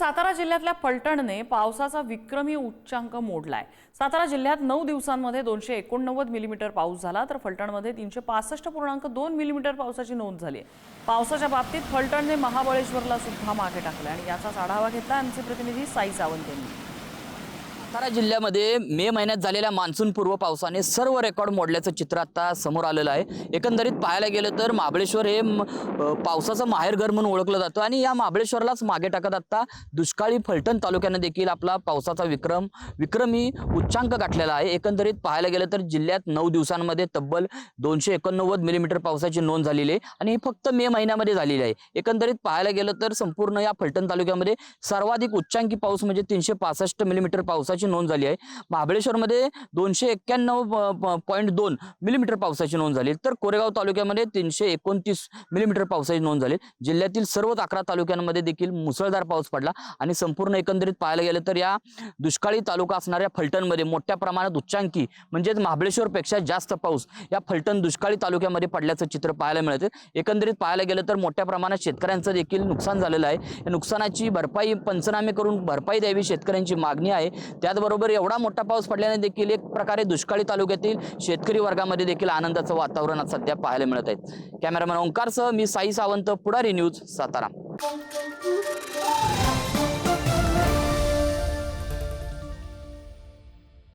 सातारा जिल्ह्यातल्या फलटणने पावसाचा विक्रमी उच्चांक मोडलाय. सातारा जिल्ह्यात नऊ दिवसांमध्ये दोनशे एकोणनव्वद मिलीमीटर पाऊस झाला तर फलटणमध्ये तीनशे पासष्ट पूर्णांक दोन मिलीमीटर पावसाची नोंद झाली आहे. पावसाच्या बाबतीत फलटणने महाबळेश्वरला सुद्धा मागे टाकलं आणि याचाच आढावा घेतला आमचे प्रतिनिधी साई सावंत यांनी. सातारा जिल्ह्यामध्ये मे महिन्यात झालेल्या मान्सून पूर्व पावसाने सर्व रेकॉर्ड मोडल्याचं चित्र आता समोर आलेलं आहे. एकंदरीत पाहायला गेलं तर महाबळेश्वर हे पावसाचं माहेरघर म्हणून ओळखलं जातं आणि या महाबळेश्वरलाच मागे टाकत आता दुष्काळी फलटण तालुक्यानं देखील आपला पावसाचा विक्रम विक्रमी उच्चांक गाठलेला आहे. एकंदरीत पाहायला गेलं तर जिल्ह्यात नऊ दिवसांमध्ये तब्बल दोनशे एकोणनव्वद मिलीमीटर पावसाची नोंद झालेली आहे आणि हे फक्त मे महिन्यामध्ये झालेली आहे. एकंदरीत पाहायला गेलं तर संपूर्ण या फलटण तालुक्यामध्ये सर्वाधिक उच्चांकी पाऊस म्हणजे तीनशे पासष्ट मिलीमीटर पावसाची नोंद झाली आहे. महाबळेश्वरमध्ये दोनशे एक्क्याण्णव पॉईंट दोन मिलीमीटर पावसाची नोंद झाली. तर कोरेगाव तालुक्यामध्ये तीनशे एकोणतीस मिलीमीटर पावसाची नोंद झाली. जिल्ह्यातील सर्वच अकरा तालुक्यांमध्ये देखील मुसळधार पाऊस पडला आणि संपूर्ण एकंदरीत पाहायला गेलं तर या दुष्काळी तालुका असणाऱ्या फलटणमध्ये मोठ्या प्रमाणात उच्चांकी म्हणजेच महाबळेश्वरपेक्षा जास्त पाऊस या फलटण दुष्काळी तालुक्यामध्ये पडल्याचं चित्र पाहायला मिळते. एकंदरीत पाहायला गेलं तर मोठ्या प्रमाणात शेतकऱ्यांचं देखील नुकसान झालेलं आहे. या नुकसानाची भरपाई पंचनामे करून भरपाई द्यावी शेतकऱ्यांची मागणी आहे. त्याचबरोबर एवढा मोठा पाऊस पडल्याने देखील एक प्रकारे दुष्काळी तालुक्यातील शेतकरी वर्गामध्ये देखील आनंदाचं वातावरण सध्या पाहायला मिळत आहे. कॅमेरामॅन ओंकारसह मी साई सावंत पुढारी न्यूज सातारा.